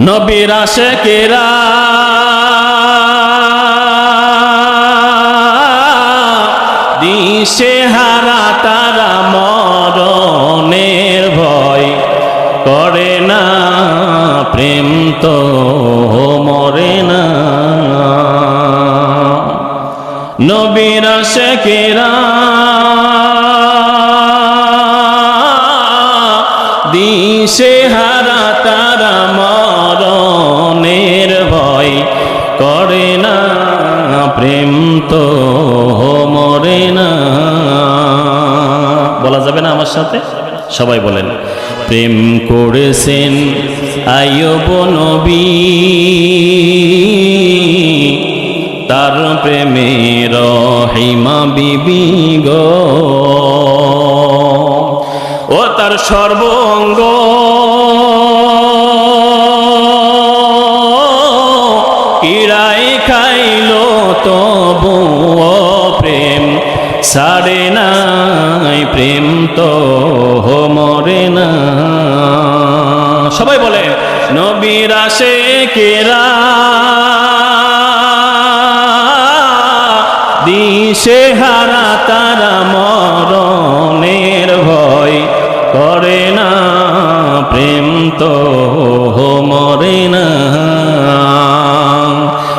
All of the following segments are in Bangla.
নবীর আশেকেরা। দিশে হারা তারা মরণের ভয় করে না, প্রেম তো মরে না। নবীর আশেকেরা। দিশে হারা তারা মরণের ভয় করে না, প্রেম তো মরে না। বলা যাবে না আমার সাথে? সবাই বলেন, প্রেম করেছেন আয়ব নবী তার প্রেমের হিমা বিবি গো। ও তার সর্বঙ্গ। তবু প্রেম সারে নাই প্রেম তো মরে না। সবাই বলে, নবীর আসে কেরা? দিশে হারা তারা মরণের ভয় করে না। প্রেম তো মরে না।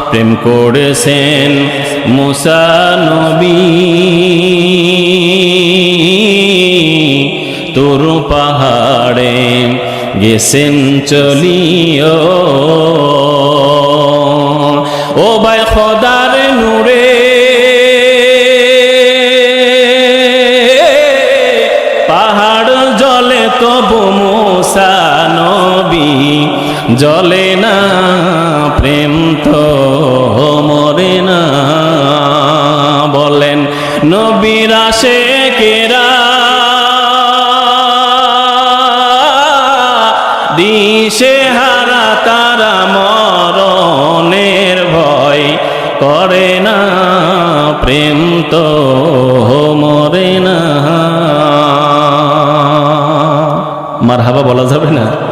প্রেম করেছেন মুসা নবী, তোর পাহাড়ে গেছেন চলিও। ও ভাই খদার নূরে, পাহাড় জলে তবু মুসা জলে না প্রেম তো মরে না। নবীর কেরা দিশে হারা তারা মরণের ভয় করে না, প্রেম তো মরে না। মার হাবা বলা যাবে না।